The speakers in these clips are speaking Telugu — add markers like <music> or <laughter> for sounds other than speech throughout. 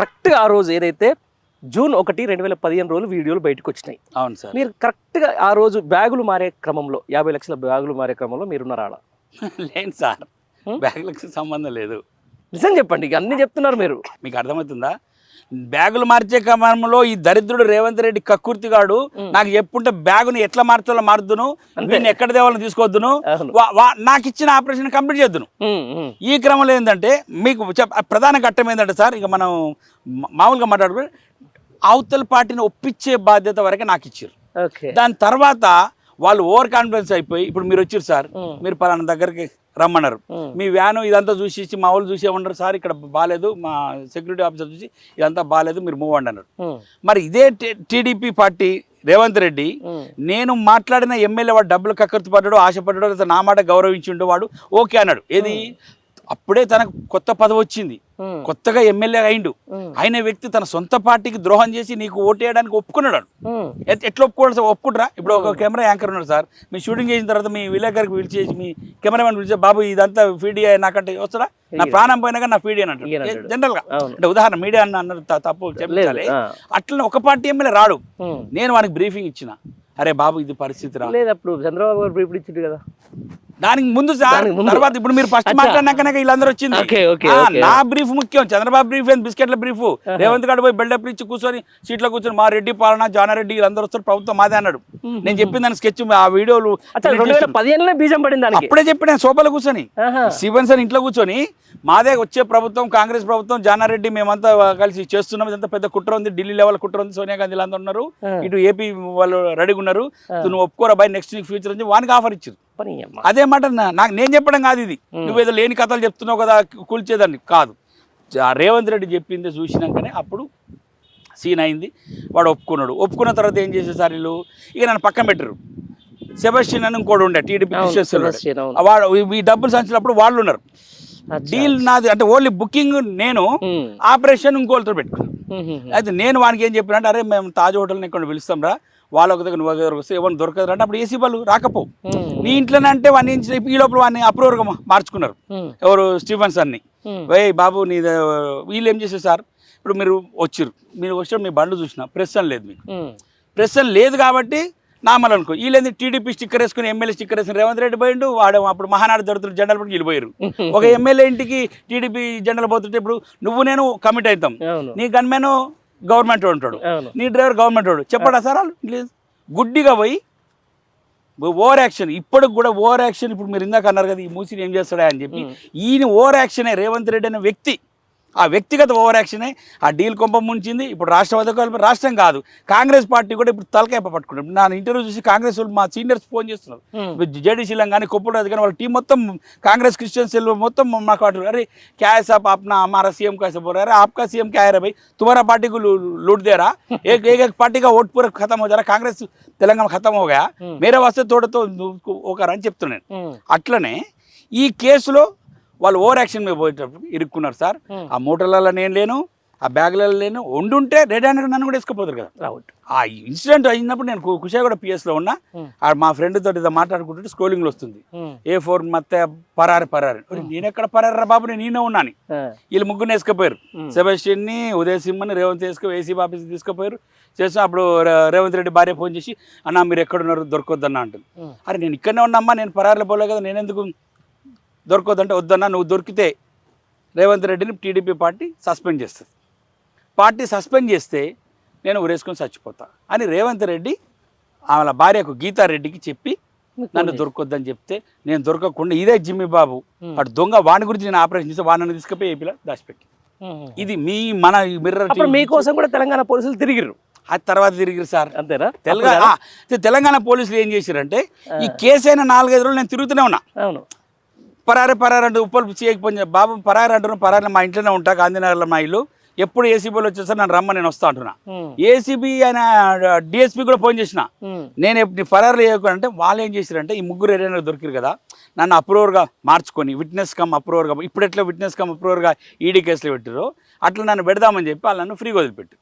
కరెక్ట్గా ఆ రోజు ఏదైతే జూన్ ఒకటి రెండు వేల పదిహేను రోజులు వీడియోలు బయటకు వచ్చినాయి. అవును సార్. మీరు కరెక్ట్గా ఆ రోజు బ్యాగులు మారే క్రమంలో యాభై లక్షల బ్యాగులు మారే క్రమంలో మీరున్నారు ఆడ <laughs> లేదు సార్? బ్యాగులకు సంబంధం లేదు. నిజం చెప్పండి ఇక అన్ని చెప్తున్నారు మీరు. మీకు అర్థమవుతుందా? బ్యాగులు మార్చే క్రమంలో ఈ దరిద్రుడు రేవంత్ రెడ్డి కక్కుర్తిగాడు. నాకు చెప్పుంటే బ్యాగుని ఎట్లా మార్చాలో మారుదును. వీడిని ఎక్కడ దేవాలని వా- నాకు ఇచ్చిన ఆపరేషన్ కంప్లీట్ చేద్దును. ఈ క్రమంలో ఏంటంటే మీకు ప్రధాన ఘట్టం ఏంటంటే సార్ ఇక మనం మామూలుగా మాట్లాడుకుంటే అవతల పార్టీని ఒప్పించే బాధ్యత వరకే నాకు ఇచ్చారు. దాని తర్వాత వాళ్ళు ఓవర్ కాన్ఫిడెన్స్ అయిపోయి ఇప్పుడు మీరు వచ్చారు సార్ మీరు పలానా దగ్గరికి రమ్మన్నారు. మీ వ్యాను ఇదంతా చూసి మా వాళ్ళు చూసి ఏమన్నారు? సార్ ఇక్కడ బాగాలేదు మా సెక్యూరిటీ ఆఫీసర్ చూసి ఇదంతా బాగాలేదు మీరు మూవ్ అండి అన్నారు. మరి ఇదే టీడీపీ పార్టీ రేవంత్ రెడ్డి నేను మాట్లాడిన ఎమ్మెల్యే వాడు డబ్బులు కకర్తు పడ్డాడు ఆశపడ్డాడు నా మాట గౌరవించిండు వాడు ఓకే అన్నాడు. ఏది? అప్పుడే తనకు కొత్త పదవి వచ్చింది. కొత్తగా ఎమ్మెల్యే అయిండు. అయిన వ్యక్తి తన సొంత పార్టీకి ద్రోహం చేసి నీకు ఓటేయడానికి ఒప్పుకున్నాడు. ఎట్లా ఒప్పుకోవాలి సార్? ఒప్పుకుంటారా? ఇప్పుడు ఒక కెమెరా యాంకర్ ఉన్నాడు సార్. మీ షూటింగ్ చేసిన తర్వాత మీ విలేకరికి పిలిచేసి మీ కెమెరామెన్ పిలిచే బాబు ఇదంతా ఫీడ్ నాకంటే వస్తారా నా. ప్రాణం పోయినాక నా ఫీడ్ అని అంటాడు. జనరల్గా. అంటే ఉదాహరణ మీడియా అన్న అన్నారు తప్పు లేదు చెప్పించాలి ఆ, అట్లా ఒక పార్టీ ఎమ్మెల్యే రాడు. నేను వానికి బ్రీఫింగ్ ఇచ్చిన. అరే బాబు ఇది పరిస్థితి రా. లేదు అప్పుడు చంద్రబాబు గారు బ్రీఫ్ ఇచ్చిండు కదా. దానికి ముందు సార్. తర్వాత ఇప్పుడు మీరు ఫస్ట్. మాట్లాడినాక వీళ్ళందరూ వచ్చింది. నా బ్రీఫ్ ముఖ్యం చంద్రబాబు బ్రీఫ్ ఏంది? బిస్కెట్ల బ్రీఫ్ రేవంత్ గారు పోయి బిల్డప్ ఇచ్చి కూర్చొని సీట్లో కూర్చొని మా రెడ్డి పాలన జానారెడ్డి వీళ్ళందరూ వస్తారు ప్రభుత్వం మాదే అన్నాడు. నేను చెప్పిన దాని స్కెచ్ ఆ వీడియోలు బీజం పడింది అప్పుడే చెప్పిన సోఫాలో కూర్చొని. శివన్ సార్ ఇంట్లో కూర్చొని మాదే వచ్చే ప్రభుత్వం కాంగ్రెస్ ప్రభుత్వం జానారెడ్డి మేమంతా కలిసి చేస్తున్నాం. ఇదంతా పెద్ద కుట్ర ఉంది ఢిల్లీ లెవెల్ కుట్ర ఉంది. సోనియా గాంధీ వీళ్ళందరూ ఉన్నారు. ఇటు ఏపీ వాళ్ళు రెడీగా ఉన్నారు. నువ్వు ఒప్పుకోరా బై నెక్స్ట్ నీకు ఫ్యూచర్ అని వానికి ఆఫర్ ఇచ్చారు అమ్మ. అదే మాట నాకు నేను చెప్పడం కాదు ఇది. నువ్వేదో లేని కథలు చెప్తున్నావు కదా కూల్చేదాన్ని. కాదు. రేవంత్ రెడ్డి చెప్పింది చూసినాకనే అప్పుడు సీన్ అయింది. వాడు ఒప్పుకున్నాడు. ఒప్పుకున్న తర్వాత ఏం చేసే సార్ వీళ్ళు? ఇక నన్ను పక్కన పెట్టరు. సెబస్టిన్ అని ఇంకోటి ఉండే టీడీపీ వాడు. ఈ- డబ్బులు సంచినప్పుడు వాళ్ళు ఉన్నారు. డీల్ నాది అంటే ఓన్లీ బుకింగ్ నేను ఆపరేషన్ ఇంకోళ్ళతో పెట్టుకున్నాను. అయితే నేను వానికి ఏం చెప్పిన అరే మేము తాజ్ హోటల్ని ఇక్కడ పిలుస్తాం రా వాళ్ళ ఒక దగ్గర నువ్వు వస్తే ఎవరిని దొరకదు అంటే అప్పుడు ఏసీ వాళ్ళు రాకపోవు. నీ ఇంట్లోనే అంటే వాడిని ఈ లోపల వాడిని అప్రూవర్గా మార్చుకున్నారు. ఎవరు స్టీఫెన్స్ అన్ని. వే బాబు నీ వీళ్ళు ఏం చేశారు సార్? ఇప్పుడు మీరు వచ్చిర్రు మీరు వచ్చిన మీ బండ్లు చూసిన ప్రెస్ అని లేదు మీకు. అని లేదు కాబట్టి నామల్ అనుకో. వీళ్ళేంది? టీడీపీ స్టిక్కర్ వేసుకుని ఎమ్మెల్యే స్టిక్కర్ వేసుకుని రేవంత్ రెడ్డి పోయిండు. వాడు అప్పుడు మహానాడు జరుగుతున్న జెండాలు పట్టుకు వెళ్ళిపోయారు ఒక <laughs> ఎమ్మెల్యే ఇంటికి టీడీపీ జెండాలు పోతుంటే ఇప్పుడు నువ్వు నేను కమిట్ అవుతాం. నీ గన్మెన్ గవర్నమెంట్ ఉంటాడు. నీ డ్రైవర్ గవర్నమెంట్ వాడు. చెప్పడా సార్ వాళ్ళు? లేదు. గుడ్డిగా పోయి ఓవర్ యాక్షన్. ఇప్పటికి కూడా ఓవర్ యాక్షన్. ఇప్పుడు మీరు ఇందాక అన్నారు కదా ఈ మూసిని ఏం చేస్తాడా అని చెప్పి. ఈయన ఓవర్ యాక్షనే రేవంత్ రెడ్డి అనే వ్యక్తి ఆ వ్యక్తిగత ఓవర్ యాక్షనే ఆ డీల్ కొంప ముంచింది. ఇప్పుడు రాష్ట్ర అధికారులు రాష్ట్రం కాదు. కాంగ్రెస్ పార్టీ కూడా ఇప్పుడు తలకాయ పట్టుకుంటారు నా ఇంటర్వ్యూ చూసి కాంగ్రెస్ వాళ్ళు మా సీనియర్స్ ఫోన్ చేస్తున్నారు. జేడీసీలం కానీ కొప్పుడు కానీ వాళ్ళ టీం మొత్తం కాంగ్రెస్ క్రిస్టియన్స్ మొత్తం మాకు అటు అరే క్యాస్ సాప్ ఆప్నా हमारा सीएम कैसे बोल ఆప్కా है आपका सीएम क्या है भाई तुम्हारा पार्टी को लूट दे ఓట్ పూర ఖతం అవుతారా? కాంగ్రెస్ తెలంగాణ ఖతం అవగా మేరే వస్తే తోడతో ఒక చెప్తున్నాను అట్లనే ఈ కేసులో వాళ్ళు ఓవర్ యాక్షన్ మీద పోయేటప్పుడు ఇరుక్కున్నారు సార్. ఆ మూటలలో నేను లేను ఆ బ్యాగ్లలో లేను ఉండుంటే రెడీ అని నన్ను కూడా వేసుకుపోతారు కదా. ఆ ఇన్సిడెంట్ అయినప్పుడు నేను కు- కుషాగూడ పిఎస్లో ఉన్నా. ఆ మా ఫ్రెండ్ తోటి మాట్లాడుకుంటుంటే స్క్రోలింగ్లో వస్తుంది. ఏ ఫోర్ మత్తే పరారి పరారి. నేను ఎక్కడ పరారా బాబు నేను నేనే ఉన్నాను. వీళ్ళు ముగ్గురు వేసుకుపోయారు. సెబాస్టియన్ని ఉదయ్ సింహని రేవంత్ వేసుకు ఏసీ ఆఫీస్ తీసుకుపోయారు. చేసిన అప్పుడు రేవంత్ రెడ్డి భార్య ఫోన్ చేసి అన్న మీరు ఎక్కడున్నారు? దొరకొద్దన్న అంటుంది. అరే నేను ఇక్కడనే ఉన్నమ్మా నేను పరారిలో పోలే కదా నేను ఎందుకు దొరకొద్దంటే వద్దన్నా నువ్వు దొరికితే రేవంత్ రెడ్డిని టీడీపీ పార్టీ సస్పెండ్ చేస్తుంది. పార్టీ సస్పెండ్ చేస్తే నేను ఉరేసుకొని చచ్చిపోతా అని రేవంత్ రెడ్డి ఆమె భార్యకు గీతారెడ్డికి చెప్పి నన్ను దొరకొద్దని చెప్తే నేను దొరకకుండా ఇదే జిమ్మి బాబు. అటు దొంగ వాని గురించి నేను ఆపరేషన్ చేస్తే వాడిని తీసుకుపోయి ఏపీలో దాచిపెట్టి. ఇది మీ మన మిర్రర్ మీకోసం కూడా తెలంగాణ పోలీసులు తిరిగిర్రు. ఆ తర్వాత తిరిగి సార్. అంతేనా? తెలంగాణ తెలంగాణ పోలీసులు ఏం చేశారంటే ఈ కేసు అయిన నాలుగైదు రోజులు నేను తిరుగుతూనే ఉన్నా. అవును. పరారి పరారి అంటే ఉప్పలు చేయకపోయి బాబు పరారి అంటున్నాను పరారి మా ఇంట్లోనే ఉంటా గాంధీనగర్లో మా ఇల్లు. ఎప్పుడు ఏసీబీలో వచ్చేసరి నన్ను రమ్మ నేను వస్తా అంటున్నా. ఏసీబీ ఆయన డిఎస్పీ కూడా ఫోన్ చేసిన. నేను ఎప్పుడు పరారు అంటే వాళ్ళు ఏం చేశారంటే ఈ ముగ్గురు ఏరియాలో దొరికారు కదా నన్ను అప్రూవర్గా మార్చుకొని విట్నెస్ కమ్ అప్రూవర్గా ఇప్పుడు ఎట్లా విట్నెస్ కమ్ అప్రూవర్గా ఈడీ కేసులో పెట్టారో అట్లా నన్ను పెడదామని చెప్పి వాళ్ళు నన్ను ఫ్రీగా వదిలిపెట్టు.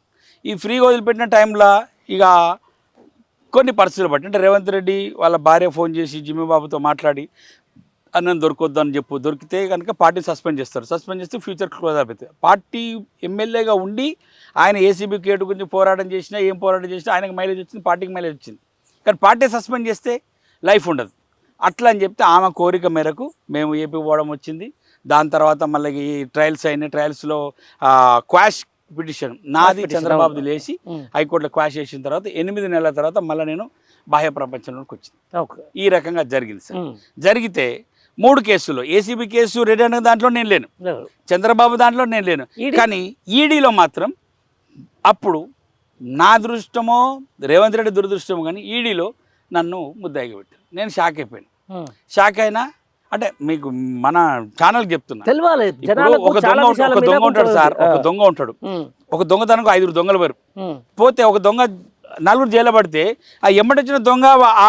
ఈ ఫ్రీగా వదిలిపెట్టిన టైంలో ఇక కొన్ని పరిస్థితులు బట్టి అంటే రేవంత్ రెడ్డి వాళ్ళ భార్య ఫోన్ చేసి జిమ్మి బాబుతో మాట్లాడి నన్ను దొరకొద్దు అని చెప్పు దొరికితే కనుక పార్టీ సస్పెండ్ చేస్తారు. సస్పెండ్ చేస్తే ఫ్యూచర్ క్లోజ్ అయిపోతుంది. పార్టీ ఎమ్మెల్యేగా ఉండి ఆయన ఏసీబీ కేటు గురించి పోరాటం చేసినా ఏం పోరాటం చేసినా ఆయనకు మైలేజ్ వచ్చింది పార్టీకి మైలేజ్ వచ్చింది. కానీ పార్టీ సస్పెండ్ చేస్తే లైఫ్ ఉండదు. అట్లా అని చెప్తే ఆమె కోరిక మేరకు మేము ఏపీ పోవడం వచ్చింది. దాని తర్వాత మళ్ళీ ఈ ట్రయల్స్ అయినాయి. ట్రయల్స్లో క్వాష్ పిటిషన్ నాది చంద్రబాబుది. లేచి. హైకోర్టులో క్వాష్ చేసిన తర్వాత ఎనిమిది నెలల తర్వాత మళ్ళీ నేను బాహ్య ప్రపంచంలోకి వచ్చింది. ఈ రకంగా జరిగింది సార్. జరిగితే మూడు కేసులు ఏసీబీ కేసు రెడీ అనే దాంట్లో నేను లేను. చంద్రబాబు దాంట్లో నేను లేను? కానీ ఈడీలో మాత్రం అప్పుడు నా దృష్టమో రేవంత్ రెడ్డి దురదృష్టమో కానీ ఈడీలో నన్ను ముద్దాయిగా పెట్టారు నేను షాక్ అయిపోయాను. షాక్ అయినా అంటే మీకు మన ఛానల్ చెప్తున్నా ఒక దొంగ ఒక దొంగ ఉంటాడు సార్ ఒక. దొంగ ఉంటాడు. ఒక దొంగతనకు ఐదుగురు దొంగలు పేరు ఉమ్. పోతే ఒక దొంగ నలుగురు జైలు పడితే ఆ ఎమ్మటొచ్చిన దొంగ ఆ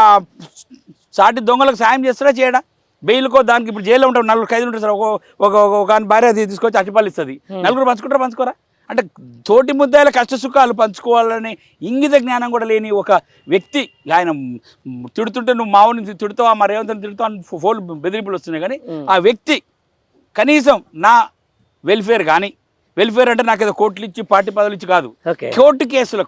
సాటి దొంగలకు సాయం చేస్తాడా చేయడా బెయిల్కో దానికి ఇప్పుడు జైల్లో ఉంటారు నలుగురు ఖైదులు ఉంటారు సార్. ఒక ఒక ఆయన భార్య అది తీసుకొచ్చి అట్టిపాలు ఇస్తుంది నలుగురు పంచుకుంటారా పంచుకోరా? అంటే తోటి ముద్దాయిల కష్ట సుఖాలు పంచుకోవాలనే ఇంగిత జ్ఞానం కూడా లేని ఒక వ్యక్తి. ఆయన మ్, తిడుతుంటే నువ్వు మావుని తిడుతావా మరి ఏమంతా తిడుతావు అని ఫోన్ బెదిరింపులు వస్తున్నాయి కానీ ఆ వ్యక్తి కనీసం నా వెల్ఫేర్ కానీ వెల్ఫేర్ అంటే నాకు ఏదో కోట్లు ఇచ్చి పార్టీ పదవులు ఇచ్చి కాదు. కోర్టు కేసులకు